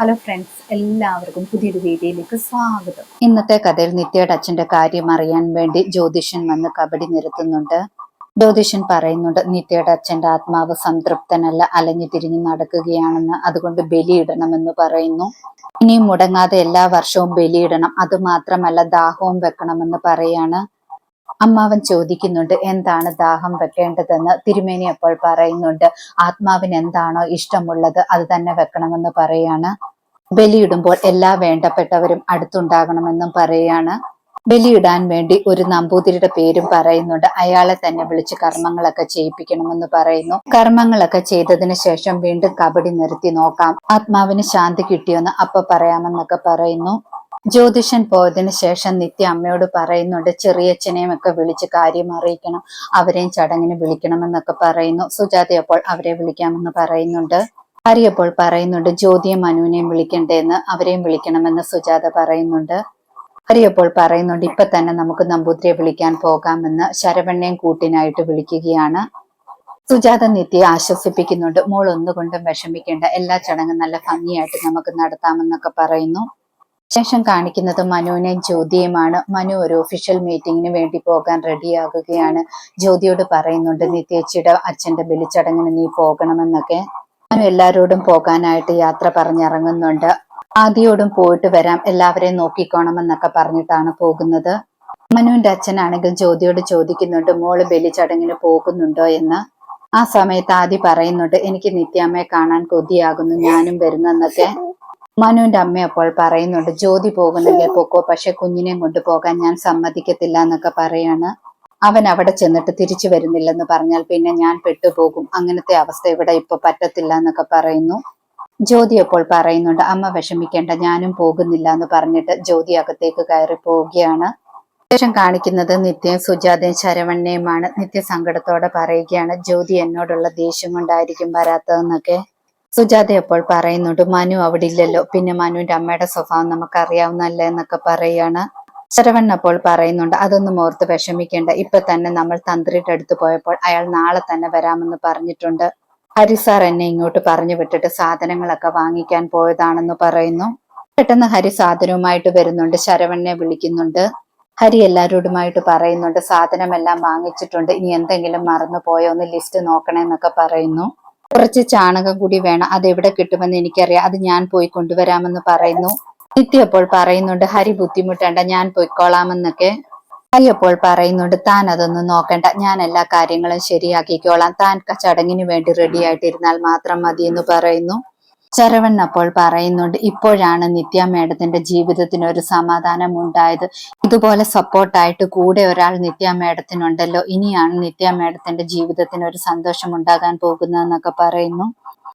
Hello friends എല്ലാവർക്കും പുതിയൊരു വീഡിയോയിലേക്ക് സ്വാഗതം. ഇന്നത്തെ കഥയിൽ നിത്യയുടെ അച്ഛന്റെ കാര്യം അറിയാൻ വേണ്ടി ജ്യോതിഷൻ വന്ന് കബഡി നിരത്തുന്നുണ്ട് ജ്യോതിഷൻ പറയുന്നുണ്ട് നിത്യയുടെ അച്ഛന്റെ ആത്മാവ് സംതൃപ്തനല്ല അലഞ്ഞു തിരിഞ്ഞു നടക്കുകയാണെന്ന് അതുകൊണ്ട് ബലിയിടണമെന്ന് പറയുന്നു. ഇനിയും മുടങ്ങാതെ എല്ലാ വർഷവും ബലിയിടണം അതുമാത്രമല്ല ദാഹവും വെക്കണമെന്ന് പറയാണ്. അമ്മാവൻ ചോദിക്കുന്നുണ്ട് എന്താണ് ദാഹം വെക്കേണ്ടതെന്ന്? തിരുമേനി അപ്പോൾ പറയുന്നുണ്ട് ആത്മാവിന് എന്താണോ ഇഷ്ടമുള്ളത് അത് തന്നെ വെക്കണമെന്ന് പറയാണ്. ബലിയിടുമ്പോൾ എല്ലാ വേണ്ടപ്പെട്ടവരും അടുത്തുണ്ടാകണമെന്നും പറയാണ്. ബലിയിടാൻ വേണ്ടി ഒരു നമ്പൂതിരിയുടെ പേരും പറയുന്നുണ്ട്. അയാളെ തന്നെ വിളിച്ച് കർമ്മങ്ങളൊക്കെ ചെയ്യിപ്പിക്കണമെന്ന് പറയുന്നു. കർമ്മങ്ങളൊക്കെ ചെയ്തതിന് ശേഷം വീണ്ടും കബഡി നിർത്തി നോക്കാം. ആത്മാവിന് ശാന്തി കിട്ടിയെന്ന് അപ്പൊ പറയാമെന്നൊക്കെ പറയുന്നു. ജ്യോതിഷൻ പോയതിന് ശേഷം നിത്യ അമ്മയോട് പറയുന്നുണ്ട് ചെറിയച്ഛനെയും ഒക്കെ വിളിച്ച് കാര്യം അറിയിക്കണം അവരെയും ചടങ്ങിന് വിളിക്കണമെന്നൊക്കെ പറയുന്നു. സുജാത അപ്പോൾ അവരെ വിളിക്കാമെന്ന് പറയുന്നുണ്ട്. ഹരി അപ്പോൾ പറയുന്നുണ്ട് ജ്യോതിയും മനുവിനെയും വിളിക്കണ്ടേന്ന് അവരെയും വിളിക്കണമെന്ന് സുജാത പറയുന്നുണ്ട്. ഹരി അപ്പോൾ പറയുന്നുണ്ട് ഇപ്പൊ തന്നെ നമുക്ക് നമ്പൂതിരിയെ വിളിക്കാൻ പോകാമെന്ന് ശരവണ്ണയും കൂട്ടിനായിട്ട് വിളിക്കുകയാണ്. സുജാത നിത്യയെ ആശ്വസിപ്പിക്കുന്നുണ്ട് മോൾ ഒന്നുകൊണ്ടും വിഷമിക്കേണ്ട എല്ലാ ചടങ്ങും നല്ല ഭംഗിയായിട്ട് നമുക്ക് നടത്താമെന്നൊക്കെ പറയുന്നു. ശേഷം കാണിക്കുന്നത് മനുവിനെ ജ്യോതിയുമാണ്. മനു ഒരു ഒഫീഷ്യൽ മീറ്റിംഗിന് വേണ്ടി പോകാൻ റെഡിയാകുകയാണ്. ജ്യോതിയോട് പറയുന്നുണ്ട് നിത്യേച്ചിയുടെ അച്ഛന്റെ ബലിച്ചടങ്ങിന് നീ പോകണമെന്നൊക്കെ. മനു എല്ലാവരോടും പോകാനായിട്ട് യാത്ര പറഞ്ഞിറങ്ങുന്നുണ്ട്. ആദ്യോടും പോയിട്ട് വരാം എല്ലാവരെയും നോക്കിക്കോണമെന്നൊക്കെ പറഞ്ഞിട്ടാണ് പോകുന്നത്. മനുവിന്റെ അച്ഛനാണെങ്കിൽ ജ്യോതിയോട് ചോദിക്കുന്നുണ്ട് മോൾ ബലിച്ചടങ്ങിന് പോകുന്നുണ്ടോ? എന്ന്. ആ സമയത്ത് ആദ്യ പറയുന്നുണ്ട് എനിക്ക് നിത്യാമ്മയെ കാണാൻ കൊതിയാകുന്നു ഞാനും വരുന്നെന്നൊക്കെ. മനുവിന്റെ അമ്മ അപ്പോൾ പറയുന്നുണ്ട് ജ്യോതി പോകുന്നെങ്കിൽ പൊക്കോ പക്ഷെ കുഞ്ഞിനെ കൊണ്ടുപോകാൻ ഞാൻ സമ്മതിക്കത്തില്ല എന്നൊക്കെ പറയാണ്. അവൻ അവിടെ ചെന്നിട്ട് തിരിച്ചു വരുന്നില്ലെന്ന് പറഞ്ഞാൽ പിന്നെ ഞാൻ പെട്ടുപോകും അങ്ങനത്തെ അവസ്ഥ ഇവിടെ ഇപ്പൊ പറ്റത്തില്ല എന്നൊക്കെ പറയുന്നു. ജ്യോതി അപ്പോൾ പറയുന്നുണ്ട് അമ്മ വിഷമിക്കേണ്ട ഞാനും പോകുന്നില്ല എന്ന് പറഞ്ഞിട്ട് ജ്യോതി അകത്തേക്ക് കയറി പോവുകയാണ്. ശേഷം കാണിക്കുന്നത് നിത്യം സുജാതയും ശരവണ്ണയുമാണ്. നിത്യ സങ്കടത്തോടെ പറയുകയാണ് ജ്യോതി എന്നോടുള്ള ദേഷ്യം കൊണ്ടായിരിക്കും വരാത്തതെന്നൊക്കെ. സുജാത അപ്പോൾ പറയുന്നുണ്ട് മനു അവിടെ ഇല്ലല്ലോ പിന്നെ മനുവിന്റെ അമ്മയുടെ സ്വഭാവം നമുക്കറിയാവുന്നല്ലേ എന്നൊക്കെ പറയാണ്. ശരവൺ അപ്പോൾ പറയുന്നുണ്ട് അതൊന്നും ഓർത്ത് വിഷമിക്കേണ്ട. ഇപ്പൊ തന്നെ നമ്മൾ തന്ത്രിയുടെ അടുത്ത് പോയപ്പോൾ അയാൾ നാളെ തന്നെ വരാമെന്ന് പറഞ്ഞിട്ടുണ്ട്. ഹരി സാർ എന്നെ ഇങ്ങോട്ട് പറഞ്ഞു വിട്ടിട്ട് സാധനങ്ങളൊക്കെ വാങ്ങിക്കാൻ പോയതാണെന്ന് പറയുന്നു. പെട്ടെന്ന് ഹരി സാധനവുമായിട്ട് വരുന്നുണ്ട് ശരവണ്ണെ വിളിക്കുന്നുണ്ട്. ഹരി എല്ലാവരോടുമായിട്ട് പറയുന്നുണ്ട് സാധനമെല്ലാം വാങ്ങിച്ചിട്ടുണ്ട്. ഇനി എന്തെങ്കിലും മറന്നു പോയോ ഒന്ന് ലിസ്റ്റ് നോക്കണേ എന്നൊക്കെ പറയുന്നു. കുറച്ച് ചാണകം കൂടി വേണം. അത് എവിടെ കിട്ടുമെന്ന് എനിക്കറിയാം. അത് ഞാൻ പോയി കൊണ്ടുവരാമെന്ന് പറയുന്നു. നിത്യ അപ്പോൾ പറയുന്നുണ്ട് ഹരി ബുദ്ധിമുട്ടേണ്ട. ഞാൻ പൊയ്ക്കോളാമെന്നൊക്കെ ഹരി അപ്പോൾ പറയുന്നുണ്ട്. താൻ അതൊന്നും നോക്കണ്ട. ഞാൻ എല്ലാ കാര്യങ്ങളും ശരിയാക്കിക്കോളാം. താൻ ചടങ്ങിന് വേണ്ടി റെഡി ആയിട്ടിരുന്നാൽ മാത്രം മതി എന്ന് പറയുന്നു. ശരവൺ അപ്പോൾ പറയുന്നുണ്ട് ഇപ്പോഴാണ് നിത്യ മേഡത്തിന്റെ ജീവിതത്തിന് ഒരു സമാധാനം ഉണ്ടായത് ഇതുപോലെ സപ്പോർട്ടായിട്ട് കൂടെ ഒരാൾ നിത്യ മേഡത്തിനുണ്ടല്ലോ. ഇനിയാണ് നിത്യ മേഡത്തിന്റെ ജീവിതത്തിന് ഒരു സന്തോഷം ഉണ്ടാകാൻ പോകുന്നതെന്നൊക്കെ പറയുന്നു.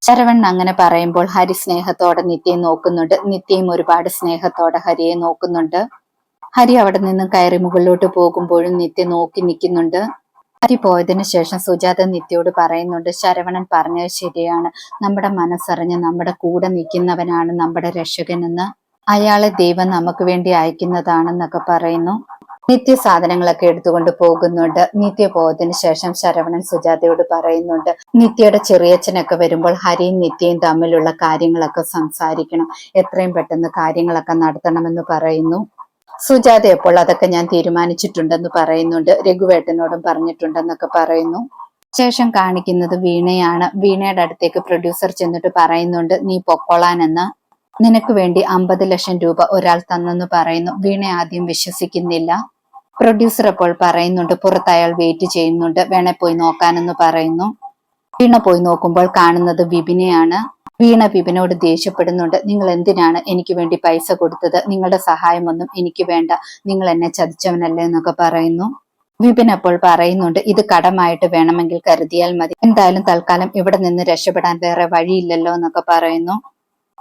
ശരവൺ അങ്ങനെ പറയുമ്പോൾ ഹരി സ്നേഹത്തോടെ നിത്യയെ നോക്കുന്നുണ്ട്. നിത്യയും ഒരുപാട് സ്നേഹത്തോടെ ഹരിയെ നോക്കുന്നുണ്ട്. ഹരി അവിടെ നിന്നും കയറി മുകളിലോട്ട് പോകുമ്പോഴും നിത്യ നോക്കി നിൽക്കുന്നുണ്ട്. ഹരി പോയതിനു ശേഷം സുജാത നിത്യയോട് പറയുന്നുണ്ട് ശരവണൻ പറഞ്ഞത് ശരിയാണ്. നമ്മുടെ മനസ്സറിഞ്ഞ് നമ്മുടെ കൂടെ നിൽക്കുന്നവനാണ് നമ്മുടെ രക്ഷകനെന്ന്. അയാളെ ദൈവം നമുക്ക് വേണ്ടി അയക്കുന്നതാണെന്നൊക്കെ പറയുന്നു. നിത്യ സാധനങ്ങളൊക്കെ എടുത്തുകൊണ്ട് പോകുന്നുണ്ട്. നിത്യ പോയതിനു ശേഷം ശരവണൻ സുജാതയോട് പറയുന്നുണ്ട്. നിത്യയുടെ ചെറിയച്ഛനൊക്കെ വരുമ്പോൾ ഹരിയും നിത്യയും തമ്മിലുള്ള കാര്യങ്ങളൊക്കെ സംസാരിക്കണം. എത്രയും പെട്ടെന്ന് കാര്യങ്ങളൊക്കെ നടത്തണമെന്ന് പറയുന്നു. സുജാത എപ്പോൾ അതൊക്കെ ഞാൻ തീരുമാനിച്ചിട്ടുണ്ടെന്ന് പറയുന്നുണ്ട്. രഘുവേട്ടനോടും പറഞ്ഞിട്ടുണ്ടെന്നൊക്കെ പറയുന്നു. ശേഷം കാണിക്കുന്നത് വീണയാണ്. വീണയുടെ അടുത്തേക്ക് പ്രൊഡ്യൂസർ ചെന്നിട്ട് പറയുന്നുണ്ട് നീ പൊക്കോളാനെന്ന് നിനക്ക് വേണ്ടി അമ്പത് ലക്ഷം രൂപ ഒരാൾ തന്നെന്ന് പറയുന്നു. വീണ ആദ്യം വിശ്വസിക്കുന്നില്ല. പ്രൊഡ്യൂസർ അപ്പോൾ പറയുന്നുണ്ട് പുറത്ത് അയാൾ വെയിറ്റ് ചെയ്യുന്നുണ്ട്. വേണേ പോയി നോക്കാനെന്ന് പറയുന്നു. വീണ പോയി നോക്കുമ്പോൾ കാണുന്നത് വിപിനെയാണ്. വീണ വിപിനോട് ദേഷ്യപ്പെടുന്നുണ്ട് നിങ്ങൾ എന്തിനാണ് എനിക്ക് വേണ്ടി പൈസ കൊടുത്തത്? നിങ്ങളുടെ സഹായമൊന്നും എനിക്ക് വേണ്ട. നിങ്ങൾ എന്നെ ചതിച്ചവനല്ലേ എന്നൊക്കെ പറയുന്നു. വിപിൻ അപ്പോൾ പറയുന്നുണ്ട് ഇത് കടമായിട്ട് വേണമെങ്കിൽ കരുതിയാൽ മതി. എന്തായാലും തൽക്കാലം ഇവിടെ നിന്ന് രക്ഷപ്പെടാൻ വേറെ വഴിയില്ലല്ലോ എന്നൊക്കെ പറയുന്നു.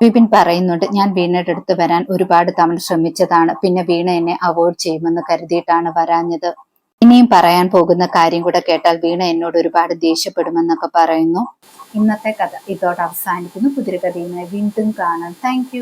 വിപിൻ പറയുന്നുണ്ട് ഞാൻ വീണയുടെ അടുത്ത് വരാൻ ഒരുപാട് തവണ ശ്രമിച്ചതാണ്. പിന്നെ വീണ എന്നെ അവോയ്ഡ് ചെയ്യുമെന്ന് കരുതിയിട്ടാണ് വരാഞ്ഞത്. ഇനിയും പറയാൻ പോകുന്ന കാര്യം കൂടെ കേട്ടാൽ വീണ എന്നോട് ഒരുപാട് ദേഷ്യപ്പെടുമെന്നൊക്കെ പറയുന്നു. ഇന്നത്തെ കഥ ഇതോടെ അവസാനിക്കുന്നു. പുതിരി കഥയുമായി വീണ്ടും കാണാം. താങ്ക്